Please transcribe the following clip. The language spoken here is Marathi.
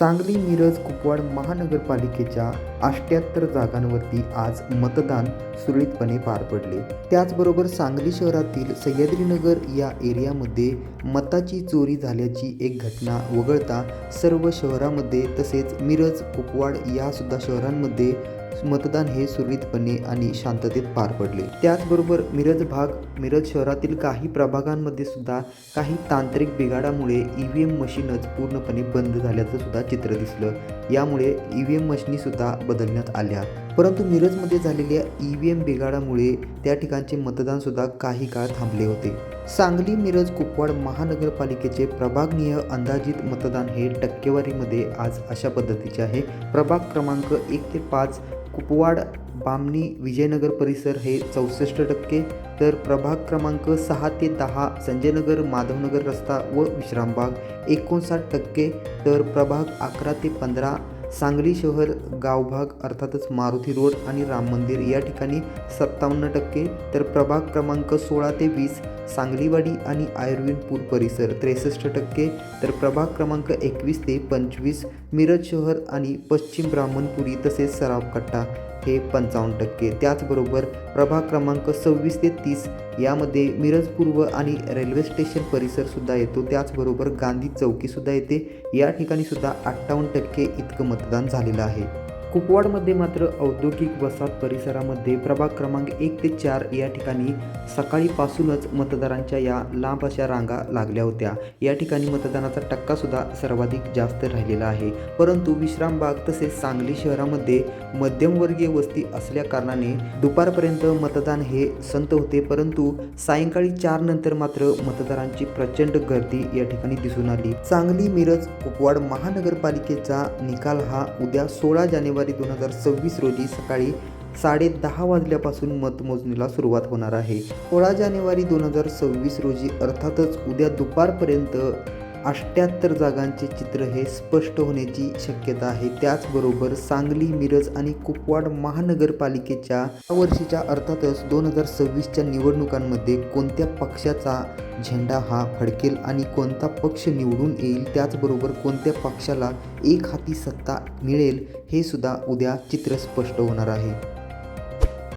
सांगली मिरज कुपवाड महानगरपालिकेच्या अष्ट्याहत्तर जागांवरती आज मतदान सुरळीतपणे पार पडले. त्याचबरोबर सांगली शहरातील सह्याद्रीनगर या एरियामध्ये मताची चोरी झाल्याची एक घटना वगळता सर्व शहरामध्ये तसेच मिरज कुपवाड यासुद्धा शहरांमध्ये मतदान हे सुरळीतपणे आणि शांततेत पार पडले. त्याचबरोबर मिरज भाग मिरज शहरातील काही प्रभागांमध्ये सुद्धा काही तांत्रिक बिघाडामुळे ई व्ही एम मशीनच पूर्णपणे बंद झाल्याचं सुद्धा चित्र दिसलं. यामुळे ई व्ही एम मशिनीसुद्धा बदलण्यात आल्या. परंतु मिरजमध्ये झालेल्या ई व्ही एम बिघाडामुळे त्या ठिकाणचे मतदानसुद्धा काही काळ थांबले होते. सांगली मिरज कुपवाड महानगरपालिकेचे प्रभागनीय अंदाजित मतदान हे टक्केवारीमध्ये आज अशा पद्धतीचे आहे. प्रभाग क्रमांक एक ते पाच कुपवाड बामणी विजयनगर परिसर हे चौसष्ट टक्के तर प्रभाग क्रमांक सहा ते दहा संजयनगर माधवनगर रस्ता व विश्रामबाग एकोणसाठ टक्के तर प्रभाग अकरा ते पंधरा सांगली शहर गावभाग अर्थातच मारुती रोड आणि राम मंदिर या ठिकाणी सत्तावन्न टक्के तर प्रभाग क्रमांक सोळा ते वीस सांगलीवाडी आणि आयुर्वेदपूर परिसर त्रेसष्ट टक्के तर प्रभाग क्रमांक एकवीस ते पंचवीस मिरज शहर आणि पश्चिम ब्राह्मणपुरी तसेच सराव कट्टा हे पंचावन्न टक्के. त्याचबरोबर प्रभाग क्रमांक सव्वीस ते तीस यामध्ये मिरज पूर्व आणि रेल्वे स्टेशन परिसरसुद्धा येतो. त्याचबरोबर गांधी चौकीसुद्धा येते. या ठिकाणीसुद्धा अठ्ठावन्न टक्के इतकं मतदान झालेलं आहे. कुपवाडमध्ये मात्र औद्योगिक वसाहत परिसरामध्ये प्रभाग क्रमांक एक ते चार या ठिकाणी सकाळीपासूनच मतदारांच्या या लांब अशा रांगा लागल्या होत्या. या ठिकाणी मतदानाचा टक्कासुद्धा सर्वाधिक जास्त राहिलेला आहे. परंतु विश्रामबाग तसेच सांगली शहरामध्ये मध्यमवर्गीय वस्ती असल्याकारणाने दुपारपर्यंत मतदान हे संत होते. परंतु सायंकाळी चार नंतर मात्र मतदारांची प्रचंड गर्दी या ठिकाणी दिसून आली. सांगली मिरज कुपवाड महानगरपालिकेचा निकाल हा उद्या सोळा जानेवारी जानेवारी दोन हजार सव्वीस रोजी सकाळी साडे दहा वाजल्यापासून मतमोजणीला सुरुवात होणार आहे. सोळा जानेवारी दोन हजार सव्वीस रोजी अर्थातच उद्या दुपारपर्यंत अष्ट्याहत्तर जागांचे चित्र हे स्पष्ट होण्याची शक्यता आहे. त्याचबरोबर सांगली मिरज आणि कुपवाड महानगरपालिकेच्या या वर्षीच्या अर्थातच दोन हजार सव्वीसच्या निवडणुकांमध्ये कोणत्या पक्षाचा झेंडा हा फडकेल आणि कोणता पक्ष निवडून येईल त्याचबरोबर कोणत्या पक्षाला एक हाती सत्ता मिळेल हे सुद्धा उद्या चित्र स्पष्ट होणार आहे.